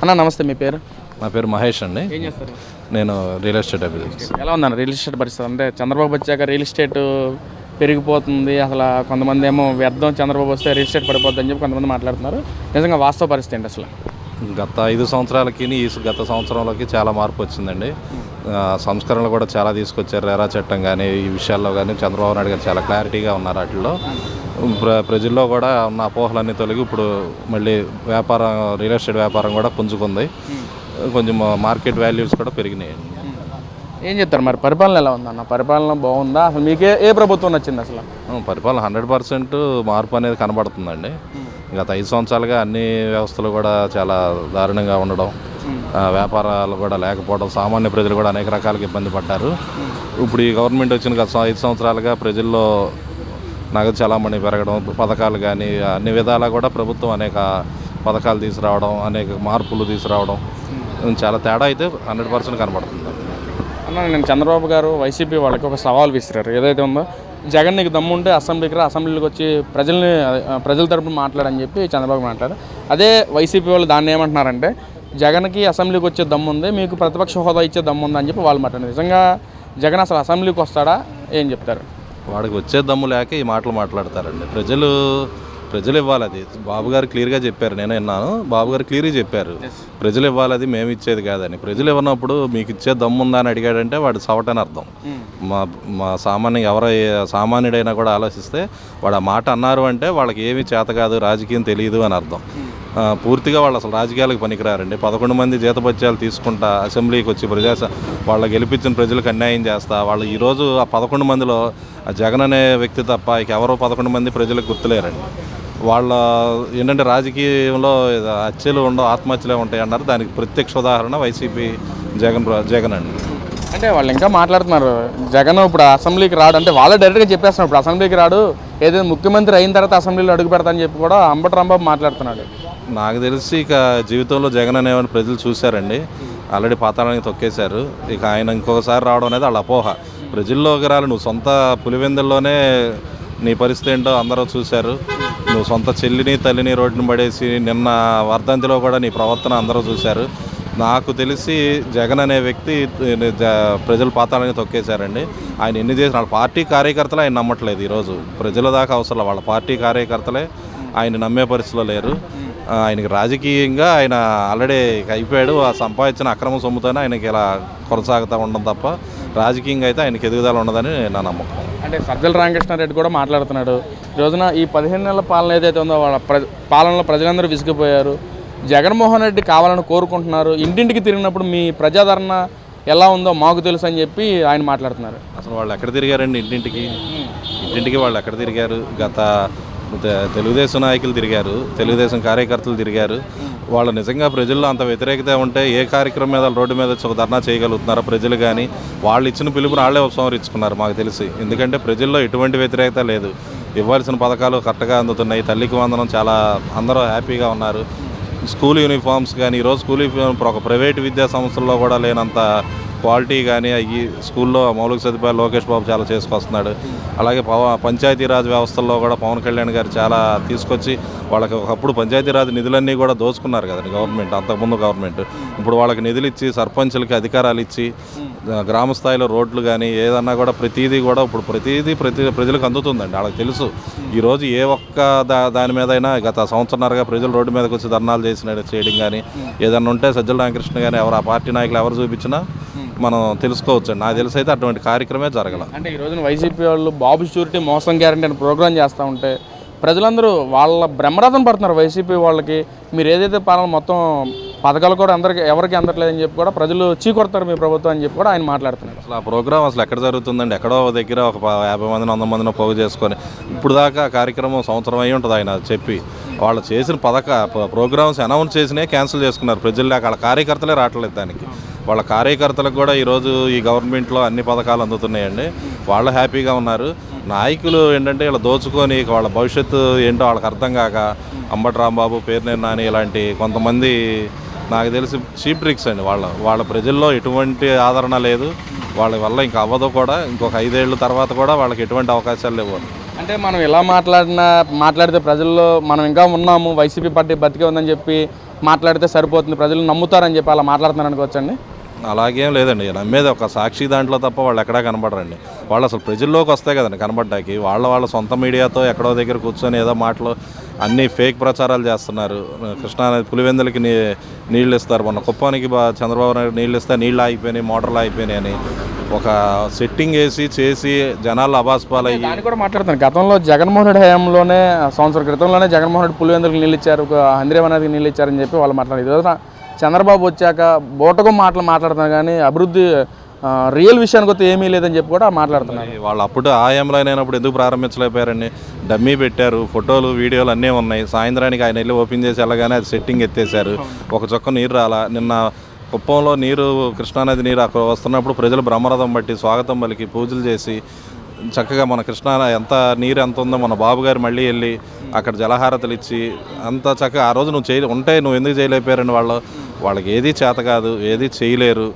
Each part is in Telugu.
అన్న నమస్తే మీ పేరు? నా పేరు మహేష్ అండి. ఏం చేస్తారు? నేను రియల్ ఎస్టేట్ బిజినెస్ ఎలా ఉందన్న రియల్ ఎస్టేట్ పరిస్థితి అంటే చంద్రబాబు వచ్చాక రియల్ ఎస్టేట్ పెరిగిపోతుంది అసలు కొంతమంది ఏమో వ్యర్థం చంద్రబాబు వస్తే రియల్ ఎస్టేట్ పడిపోద్ది అని చెప్పి కొంతమంది మాట్లాడుతున్నారు. నిజంగా వాస్తవ పరిస్థితి ఏంటి అసలు? గత ఐదు సంవత్సరాలకి ఈ గత సంవత్సరంలోకి చాలా మార్పు వచ్చిందండి. సంస్కరణలు కూడా చాలా తీసుకొచ్చారు. రేరా చట్టం కానీ ఈ విషయాల్లో కానీ చంద్రబాబు నాయుడు గారు చాలా క్లారిటీగా ఉన్నారు వాటిల్లో. ప్ర ప్రజల్లో కూడా ఉన్న అపోహలన్నీ తొలగి ఇప్పుడు మళ్ళీ వ్యాపారం రియల్ ఎస్టేట్ వ్యాపారం కూడా పుంజుకుంది. కొంచెం మార్కెట్ వాల్యూస్ కూడా పెరిగినాయండి ఏం చెప్తారు మరి? పరిపాలన ఎలా ఉందన్న? పరిపాలన బాగుందా? అసలు మీకే ఏ ప్రభుత్వం నచ్చింది అసలు? ఆ, పరిపాలన హండ్రెడ్ పర్సెంట్ మార్పు అనేది కనబడుతుందండి. గత ఐదు సంవత్సరాలుగా అన్ని వ్యవస్థలు కూడా చాలా దారుణంగా ఉండడం. వ్యాపారాలు కూడా లేకపోవడం సామాన్య ప్రజలు కూడా అనేక రకాలుగా ఇబ్బంది పడ్డారు. ఇప్పుడు ఈ గవర్నమెంట్ వచ్చిన గత ఐదు సంవత్సరాలుగా ప్రజల్లో నగదు చలామణి పెరగడం పథకాలు కానీ అన్ని విధాలా కూడా ప్రభుత్వం అనేక పథకాలు తీసుకురావడం అనేక మార్పులు తీసుకురావడం చాలా తేడా అయితే హండ్రెడ్ పర్సెంట్ కనబడుతుంది. అన్న నేను చంద్రబాబు గారు వైసీపీ వాళ్ళకి ఒక సవాల్ విసిరారు. ఏదైతే ఉందో జగన్ నీకు దమ్ముంటే అసెంబ్లీకి రా అసెంబ్లీకి వచ్చి ప్రజల్ని ప్రజల తరపున మాట్లాడని చెప్పి చంద్రబాబు మాట్లాడారు అదే వైసీపీ వాళ్ళు దాన్ని ఏమంటున్నారంటే జగన్కి అసెంబ్లీకి వచ్చే దమ్ము ఉంది మీకు ప్రతిపక్ష హోదా ఇచ్చే దమ్ము ఉంది అని చెప్పి వాళ్ళు మాట్లాడారు. నిజంగా జగన్ అసలు అసెంబ్లీకి వస్తాడా? ఏం చెప్తారు? వాడికి వచ్చే దమ్ము లేక ఈ మాటలు మాట్లాడతారండి. ప్రజలు ప్రజలు ఇవ్వాలి అది. బాబు గారు క్లియర్గా చెప్పారు నేను విన్నాను. బాబు గారు క్లియర్గా చెప్పారు. ప్రజలు ఇవ్వాలి అది మేము ఇచ్చేది కాదని. ప్రజలు ఇవ్వనప్పుడు మీకు ఇచ్చే దమ్ము ఉందా అని అడిగాడంటే వాడు సవటని అర్థం. మా మా సామాన్య ఎవరై సామాన్యుడైనా కూడా ఆలోచిస్తే వాడు ఆ మాట అన్నారు అంటే వాళ్ళకి ఏమీ చేత కాదు రాజకీయం తెలియదు అని అర్థం. ఆ, పూర్తిగా వాళ్ళు అసలు రాజకీయాలకు పనికిరారండి. పదకొండు మంది జీతభత్యాలు తీసుకుంటా అసెంబ్లీకి వచ్చి ప్రజా వాళ్ళు గెలిపించిన ప్రజలకు అన్యాయం చేస్తా వాళ్ళు ఈరోజు ఆ పదకొండు మందిలో ఆ జగన్ అనే వ్యక్తి తప్ప ఇక ఎవరో పదకొండు మంది ప్రజలకు గుర్తులేరండి. వాళ్ళ ఏంటంటే రాజకీయంలో హత్యలు ఉండవు ఆత్మహత్యలే ఉంటాయి అన్నారు. దానికి ప్రత్యక్ష ఉదాహరణ వైసీపీ జగన్ జగన్ అండి. అంటే వాళ్ళు ఇంకా మాట్లాడుతున్నారు. జగన్ ఇప్పుడు అసెంబ్లీకి రాడు అంటే వాళ్ళు డైరెక్ట్గా చెప్పేస్తున్నారు. ఇప్పుడు అసెంబ్లీకి రాడు ఏదైనా ముఖ్యమంత్రి అయిన తర్వాత అసెంబ్లీలో అడుగు పెడతాని చెప్పి కూడా అంబటి రాంబాబు మాట్లాడుతున్నాడు. నాకు తెలిసి ఇక జీవితంలో జగన్ అనేవాడిని ప్రజలు చూశారండి. ఆల్రెడీ పాతాళానికి తొక్కేశారు. ఇక ఆయన ఇంకొకసారి రావడం అనేది వాళ్ళ అపోహ. ప్రజల్లోకి రాలి నువ్వు సొంత పులివెందుల్లోనే నీ పరిస్థితి ఏంటో అందరూ చూశారు. నువ్వు సొంత చెల్లిని తల్లిని రోడ్డుని పడేసి నిన్న వర్ధంతిలో కూడా నీ ప్రవర్తన అందరూ చూశారు. నాకు తెలిసి జగన్ అనే వ్యక్తి ప్రజలు ప్రజల పాతాలని తొక్కేశారండి. ఆయన ఎన్ని చేసిన వాళ్ళ పార్టీ కార్యకర్తలు ఆయన నమ్మట్లేదు ఈరోజు. ప్రజల దాకా అవసరం వాళ్ళ పార్టీ కార్యకర్తలే ఆయన నమ్మే పరిస్థితిలో లేరు. ఆయనకి రాజకీయంగా ఆయన ఆల్రెడీ అయిపోయాడు. ఆ సంపాదించిన అక్రమ సొమ్ముతోనే ఆయనకి ఇలా కొనసాగుతూ ఉండడం తప్ప రాజకీయంగా అయితే ఆయనకి ఎదుగుదల ఉండదని నా నమ్మకం. అంటే సజ్జల రామకృష్ణారెడ్డి కూడా మాట్లాడుతున్నాడు. ఈ రోజున ఈ పదిహేను నెలల పాలన ఏదైతే ఉందో వాళ్ళ ప్ర పాలనలో ప్రజలందరూ విసిగిపోయారు. జగన్మోహన్ రెడ్డి కావాలని కోరుకుంటున్నారు. ఇంటింటికి తిరిగినప్పుడు మీ ప్రజాదరణ ఎలా ఉందో మాకు తెలుసు అని చెప్పి ఆయన మాట్లాడుతున్నారు. అసలు వాళ్ళు ఎక్కడ తిరిగారండి ఇంటింటికి? ఇంటింటికి వాళ్ళు ఎక్కడ తిరిగారు? గత తెలుగుదేశం నాయకులు తిరిగారు తెలుగుదేశం కార్యకర్తలు తిరిగారు. వాళ్ళు నిజంగా ప్రజల్లో అంత వ్యతిరేకత ఉంటే ఏ కార్యక్రమం మీద రోడ్డు మీద ఒక ధర్నా చేయగలుగుతున్నారా ప్రజలు కానీ వాళ్ళు ఇచ్చిన పిలుపుని వాళ్ళే ఉపసంహరించుకున్నారు మాకు తెలిసి. ఎందుకంటే ప్రజల్లో ఎటువంటి వ్యతిరేకత లేదు. ఇవ్వాల్సిన పథకాలు కరెక్ట్గా అందుతున్నాయి. తల్లికి వందనం చాలా అందరూ హ్యాపీగా ఉన్నారు. స్కూల్ యూనిఫామ్స్ కానీ ఈరోజు స్కూల్ యూనిఫామ్ ఒక ప్రైవేట్ విద్యా సంస్థల్లో కూడా లేనంత క్వాలిటీ కానీ అవి స్కూల్లో మౌలిక సదుపాయాలు లోకేష్ బాబు చాలా చేసుకొస్తున్నాడు. అలాగే పవ పంచాయతీరాజ్ వ్యవస్థల్లో కూడా పవన్ కళ్యాణ్ గారు చాలా తీసుకొచ్చి వాళ్ళకి ఒకప్పుడు పంచాయతీరాజ్ నిధులన్నీ కూడా దోచుకున్నారు కదండి గవర్నమెంట్ అంతకుముందు గవర్నమెంట్. ఇప్పుడు వాళ్ళకి నిధులు ఇచ్చి సర్పంచులకి అధికారాలు ఇచ్చి గ్రామ స్థాయిలో రోడ్లు కానీ ఏదన్నా కూడా ప్రతిదీ కూడా ఇప్పుడు ప్రతిదీ ప్రతి ప్రజలకు అందుతుందండి. వాళ్ళకి తెలుసు. ఈరోజు ఏ ఒక్క దా దాని మీదైనా గత సంవత్సరంన్నరగా ప్రజలు రోడ్డు మీదకి వచ్చి ధర్నాలు చేసిన చేయడం కానీ ఏదన్నా ఉంటే సజ్జల రామకృష్ణ కానీ ఎవరు ఆ పార్టీ నాయకులు ఎవరు చూపించినా మనం తెలుసుకోవచ్చు నాకు తెలిసి అయితే అటువంటి కార్యక్రమే జరగల. అంటే ఈ రోజున వైసీపీ వాళ్ళు బాబు షూరిటీ మోసం గ్యారంటీ అని ప్రోగ్రామ్ చేస్తూ ఉంటే ప్రజలందరూ వాళ్ళ బ్రహ్మరథం పడుతున్నారు వైసీపీ వాళ్ళకి. మీరు ఏదైతే పాలన మొత్తం పథకాలు కూడా అందరికి ఎవరికి అందట్లేదని చెప్పి కూడా ప్రజలు చీకొడతారు మీ ప్రభుత్వం అని చెప్పి కూడా ఆయన మాట్లాడుతున్నారు. అసలు ఆ ప్రోగ్రామ్ అసలు ఎక్కడ జరుగుతుందండి? ఎక్కడో దగ్గర ఒక యాభై మందిని వంద మందిని పోగు చేసుకొని ఇప్పుడు దాకా కార్యక్రమం సంవత్సరం అయి ఉంటుంది ఆయన చెప్పి. వాళ్ళు చేసిన పథక ప్రోగ్రామ్స్ అనౌన్స్ చేసినే క్యాన్సిల్ చేసుకున్నారు. ప్రజలు లేక వాళ్ళ కార్యకర్తలే రావట్లేదు దానికి. వాళ్ళ కార్యకర్తలకు కూడా ఈరోజు ఈ గవర్నమెంట్లో అన్ని పథకాలు అందుతున్నాయండి. వాళ్ళు హ్యాపీగా ఉన్నారు. నాయకులు ఏంటంటే ఇలా దోచుకొని వాళ్ళ భవిష్యత్తు ఏంటో వాళ్ళకి అర్థం కాక అంబటి రాంబాబు పేరు నాని ఇలాంటి కొంతమంది నాకు తెలిసి చీప్ ట్రిక్స్ అండి వాళ్ళ వాళ్ళ ప్రజల్లో ఎటువంటి ఆదరణ లేదు. వాళ్ళ వల్ల ఇంకా అవ్వదు కూడా. ఇంకొక ఐదేళ్ళ తర్వాత కూడా వాళ్ళకి ఎటువంటి అవకాశాలు లేవు. అంటే మనం ఇలా మాట్లాడినా మాట్లాడితే ప్రజల్లో మనం ఇంకా ఉన్నాము వైసీపీ పార్టీ బతికే ఉందని చెప్పి మాట్లాడితే సరిపోతుంది ప్రజలు నమ్ముతారని చెప్పి అలా మాట్లాడుతున్నారు అనుకోవచ్చండి అలాగేం లేదండి. నమ్మేది ఒక సాక్షి దాంట్లో తప్ప వాళ్ళు ఎక్కడా కనబడరండి. వాళ్ళు అసలు ప్రజల్లోకి వస్తాయి కదండి కనబడ్డానికి. వాళ్ళ వాళ్ళ సొంత మీడియాతో ఎక్కడో దగ్గర కూర్చొని ఏదో మాటలు అన్ని ఫేక్ ప్రచారాలు చేస్తున్నారు. కృష్ణానది పులివెందులకి నీ నీళ్ళు ఇస్తారు. మొన్న కుప్పానికి బా చంద్రబాబు నాయుడు నీళ్ళు ఇస్తే నీళ్ళు ఆగిపోయినాయి మోటార్లు ఆగిపోయినాయి అని ఒక సెట్టింగ్ వేసి చేసి జనాలు అబాస్పాలయ్యి దాన్ని కూడా మాట్లాడుతాను గతంలో జగన్మోహన్ రెడ్డి హయాంలోనే సంవత్సరం క్రితంలోనే జగన్మోహన్ రెడ్డి పులివెందులకు నీళ్ళు ఇచ్చారు ఒక నీళ్ళు ఇచ్చారని చెప్పి వాళ్ళు మాట్లాడారు. ఈరోజు చంద్రబాబు వచ్చాక బోటకం మాటలు మాట్లాడుతున్నారు కానీ అభివృద్ధి రియల్ విషయానికి వస్తే ఏమీ లేదని చెప్పి కూడా మాట్లాడుతున్నారు. వాళ్ళు అప్పుడు ఆయంలో అయినప్పుడు ఎందుకు ప్రారంభించలేకపోయారండి? డమ్మీ పెట్టారు ఫోటోలు వీడియోలు అన్నీ ఉన్నాయి. సాయంత్రానికి ఆయన వెళ్ళి ఓపెన్ చేసి వెళ్ళగానే అది సెట్టింగ్ ఎత్తేసారు ఒక చొక్క నీరు రాలా. నిన్న కుప్పంలో నీరు కృష్ణానది నీరు అక్కడ వస్తున్నప్పుడు ప్రజలు బ్రహ్మరథం బట్టి స్వాగతం పలికి పూజలు చేసి చక్కగా మన కృష్ణా ఎంత నీరు ఎంత ఉందో మన బాబు గారు మళ్ళీ వెళ్ళి అక్కడ జలహారతలు ఇచ్చి అంత చక్కగా ఆ రోజు నువ్వు చేయ ఉంటే నువ్వు ఎందుకు చేయలేకపోయారండి వాళ్ళు? వాళ్ళకి ఏది చేత కాదు ఏది చేయలేరు.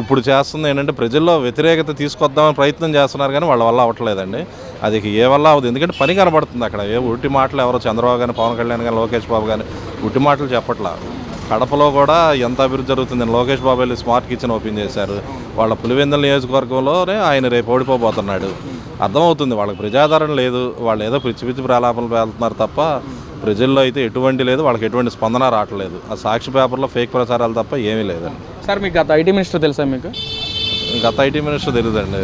ఇప్పుడు చేస్తుంది ఏంటంటే ప్రజల్లో వ్యతిరేకత తీసుకొద్దామని ప్రయత్నం చేస్తున్నారు కానీ వాళ్ళ వల్ల అవ్వట్లేదండి. అది ఏ వల్ల అవ్వదు. ఎందుకంటే పని కనబడుతుంది అక్కడ. ఏ ఉట్టి మాటలు ఎవరో చంద్రబాబు కానీ పవన్ కళ్యాణ్ కానీ లోకేష్ బాబు కానీ ఉట్టి మాటలు చెప్పట్లా. కడపలో కూడా ఎంత అభివృద్ధి జరుగుతుంది. లోకేష్ బాబు వెళ్ళి స్మార్ట్ కిచెన్ ఓపెన్ చేశారు. వాళ్ళ పులివెందుల నియోజకవర్గంలోనే ఆయన రేపు ఓడిపోబోతున్నాడు. అర్థమవుతుంది. వాళ్ళకి ప్రజాదరణ లేదు. వాళ్ళు ఏదో పిచ్చి పిచ్చి ప్రలాపనలు వెళ్తున్నారు తప్ప ప్రజల్లో అయితే ఎటువంటి లేదు వాళ్ళకి ఎటువంటి స్పందన రావట్లేదు. ఆ సాక్షి పేపర్లో ఫేక్ ప్రచారాలు తప్ప ఏమీ లేదండి. సార్ మీకు గత ఐటీ మినిస్టర్ తెలుసా మీకు? గత ఐటీ మినిస్టర్ తెలియదండి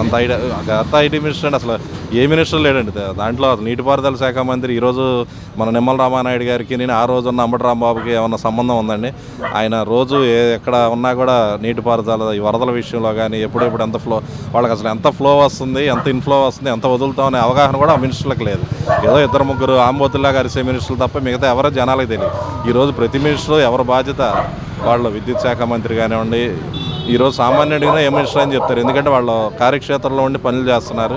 అంత ఐడియా గత ఐటీ మినిస్టర్ అంటే అసలు ఏ మినిస్టర్ లేడండి. దాంట్లో అసలు నీటిపారుదల శాఖ మంత్రి ఈరోజు మన నిమ్మల రామానాయుడు గారికి నేను ఆ రోజు ఉన్న అంబటి రాంబాబుకి ఏమన్నా సంబంధం ఉందండి? ఆయన రోజు ఏ ఎక్కడ ఉన్నా కూడా నీటిపారుదల ఈ వరదల విషయంలో కానీ ఎప్పుడెప్పుడు ఎంత ఫ్లో వాళ్ళకి అసలు ఎంత ఫ్లో వస్తుంది ఎంత ఇన్ఫ్లో వస్తుంది ఎంత వదులుతాం అనే అవగాహన కూడా ఆ మినిస్టర్లకు లేదు. ఏదో ఇద్దరు ముగ్గురు ఆంబోతుల్లాగా అరిసే మినిస్టర్లు తప్ప మిగతా ఎవరో జనాలకు తెలియదు. ఈరోజు ప్రతి మినిస్టర్ ఎవరి బాధ్యత? వాళ్ళ విద్యుత్ శాఖ మంత్రి కానివ్వండి ఈరోజు సామాన్యుడిగా ఏ మినిస్టర్ అని చెప్తారు. ఎందుకంటే వాళ్ళు కార్యక్షేత్రంలో ఉండి పనులు చేస్తున్నారు.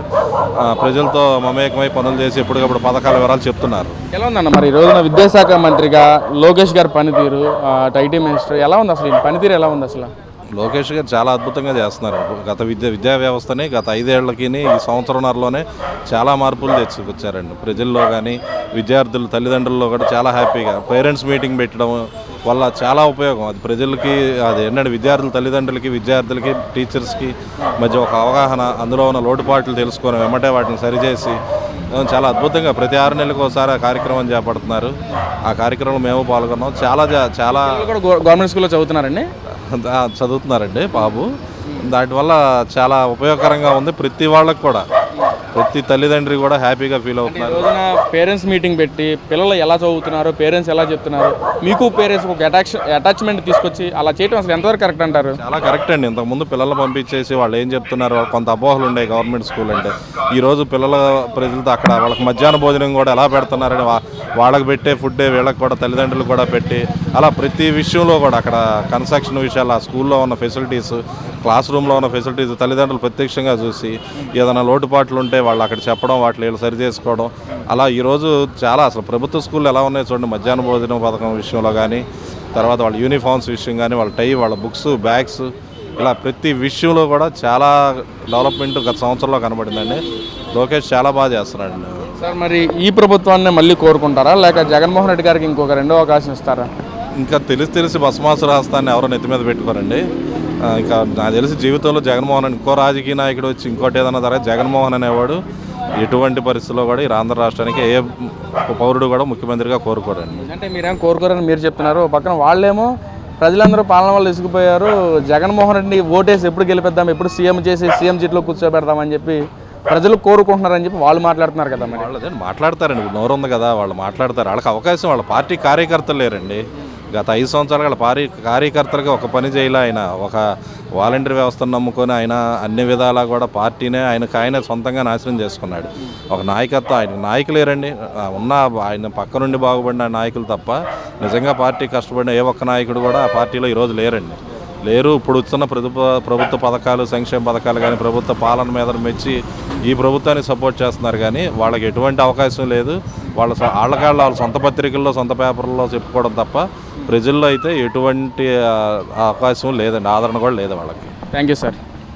ప్రజలతో మమేకమై పనులు చేసి ఎప్పటికప్పుడు పథకాల వివరాలు చెప్తున్నారు. ఎలా ఉందన్న మరి ఈ రోజున విద్యాశాఖ మంత్రిగా లోకేష్ గారి పనితీరు ఐటీ మినిస్టర్ ఎలా ఉంది అసలు? పనితీరు ఎలా ఉంది అసలు? లోకేష్ గారు చాలా అద్భుతంగా చేస్తున్నారు. గత విద్య విద్యా వ్యవస్థని గత ఐదేళ్ళకి ఈ సంవత్సరంన్నరలోనే చాలా మార్పులు తెచ్చుకొచ్చారండి. ప్రజల్లో కానీ విద్యార్థులు తల్లిదండ్రుల్లో కూడా చాలా హ్యాపీగా పేరెంట్స్ మీటింగ్ పెట్టడం వల్ల చాలా ఉపయోగం. అది ప్రజలకి అది ఏంటంటే విద్యార్థుల తల్లిదండ్రులకి విద్యార్థులకి టీచర్స్కి మధ్య ఒక అవగాహన అందులో ఉన్న లోటుపాట్లు తెలుసుకొని వెంబటే వాటిని సరిచేసి చాలా అద్భుతంగా ప్రతి ఆరు నెలలకు ఒకసారి ఆ కార్యక్రమం చేపడుతున్నారు. ఆ కార్యక్రమంలో మేము పాల్గొన్నాం. చాలా చాలా గవర్నమెంట్ స్కూల్లో చదువుతున్నారండి? చదువుతున్నారండి బాబు. దాటి వల్ల చాలా ఉపయోగకరంగా ఉంది ప్రతి వాళ్ళకి కూడా. ప్రతి తల్లిదండ్రి కూడా హ్యాపీగా ఫీల్ అవుతున్నారు. రోజున పేరెంట్స్ మీటింగ్ పెట్టి పిల్లలు ఎలా చదువుతున్నారు పేరెంట్స్ ఎలా చెప్తున్నారు మీకు పేరెంట్స్ ఒక అటాచ్ అటాచ్మెంట్ తీసుకొచ్చి అలా చేయడం అసలు ఎంతవరకు కరెక్ట్ అంటారు? చాలా కరెక్ట్ అండి. ఇంతకుముందు పిల్లలు పంపించేసి వాళ్ళు ఏం చెప్తున్నారు కొంత అపోహలు ఉండే గవర్నమెంట్ స్కూల్ అంటే. ఈ రోజు పిల్లల ప్రజలతో అక్కడ వాళ్ళకి మధ్యాహ్న భోజనం కూడా ఎలా పెడుతున్నారని వాళ్ళకి పెట్టే ఫుడ్డే వీళ్ళకి కూడా తల్లిదండ్రులు కూడా పెట్టి అలా ప్రతి విషయంలో కూడా అక్కడ కన్స్ట్రక్షన్ విషయాలు ఆ స్కూల్లో ఉన్న ఫెసిలిటీస్ క్లాస్ రూమ్లో ఉన్న ఫెసిలిటీస్ తల్లిదండ్రులు ప్రత్యక్షంగా చూసి ఏదైనా లోటుపాట్లు ఉంటే వాళ్ళు అక్కడ చెప్పడం వాటిని వీళ్ళు సరి చేసుకోవడం అలా ఈరోజు చాలా అసలు ప్రభుత్వ స్కూళ్ళు ఎలా ఉన్నాయో చూడండి. మధ్యాహ్న భోజనం పథకం విషయంలో కానీ తర్వాత వాళ్ళ యూనిఫామ్స్ విషయం కానీ వాళ్ళ టై వాళ్ళ బుక్స్ బ్యాగ్స్ ఇలా ప్రతి విషయంలో కూడా చాలా డెవలప్మెంట్ గత సంవత్సరంలో కనబడిందండి. లోకేష్ చాలా బాగా చేస్తున్నాడు సార్ మరి ఈ ప్రభుత్వాన్ని మళ్ళీ కోరుకుంటారా? లేక జగన్మోహన్ రెడ్డి గారికి ఇంకొక రెండో అవకాశం ఇస్తారా? ఇంకా తెలిసి తెలిసి బసమాసు రాస్తాన్ని ఎవరో నెత్తి మీద పెట్టుకోరండి. ఇంకా నాకు తెలిసి జీవితంలో జగన్మోహన్ ఇంకో రాజకీయ నాయకుడు వచ్చి ఇంకోటి ఏదైనా తర్వాత జగన్మోహన్ అనేవాడు ఎటువంటి పరిస్థితుల్లో కూడా ఈ ఆంధ్ర రాష్ట్రానికి ఏ పౌరుడు కూడా ముఖ్యమంత్రిగా కోరుకోరండి. అంటే మీరేం కోరుకోరని మీరు చెప్తున్నారు. పక్కన వాళ్ళేమో ప్రజలందరూ పాలన వల్ల ఇసుకుపోయారు. జగన్మోహన్ రెడ్డిని ఓటేసి ఎప్పుడు గెలిపిద్దాం ఎప్పుడు సీఎం చేసి సీఎం సీట్లో కూర్చోబెడదామని చెప్పి ప్రజలు కోరుకుంటున్నారని చెప్పి వాళ్ళు మాట్లాడుతున్నారు కదా మరి. వాళ్ళు మాట్లాడతారండి. ఇప్పుడు నోరు ఉంది కదా వాళ్ళు మాట్లాడతారు. వాళ్ళకి అవకాశం వాళ్ళ పార్టీ కార్యకర్తలు లేరండి. గత ఐదు సంవత్సరాలు వాళ్ళ పార్టీ కార్యకర్తలుగా ఒక పని చేయలే ఆయన. ఒక వాలంటీర్ వ్యవస్థను నమ్ముకొని ఆయన అన్ని విధాలా కూడా పార్టీనే ఆయనకు ఆయన సొంతంగా నాశనం చేసుకున్నాడు. ఒక నాయకత్వం ఆయన నాయకులు లేరండి. ఉన్న ఆయన పక్క నుండి బాగుపడిన నాయకులు తప్ప నిజంగా పార్టీ కష్టపడిన ఏ ఒక్క నాయకుడు కూడా ఆ పార్టీలో ఈరోజు లేరండి. లేరు. ఇప్పుడు వచ్చిన ప్రభుత్వ ప్రభుత్వ పథకాలు సంక్షేమ పథకాలు కానీ ప్రభుత్వ పాలన మీద మెచ్చి ఈ ప్రభుత్వాన్ని సపోర్ట్ చేస్తున్నారు. కానీ వాళ్ళకి ఎటువంటి అవకాశం లేదు. వాళ్ళ వాళ్ళకాళ్ళు వాళ్ళ సొంత పత్రికల్లో సొంత పేపర్లలో చెప్పుకోవడం తప్ప ప్రజల్లో అయితే ఎటువంటి అవకాశం లేదండి. ఆదరణ కూడా లేదు వాళ్ళకి. Thank you sir.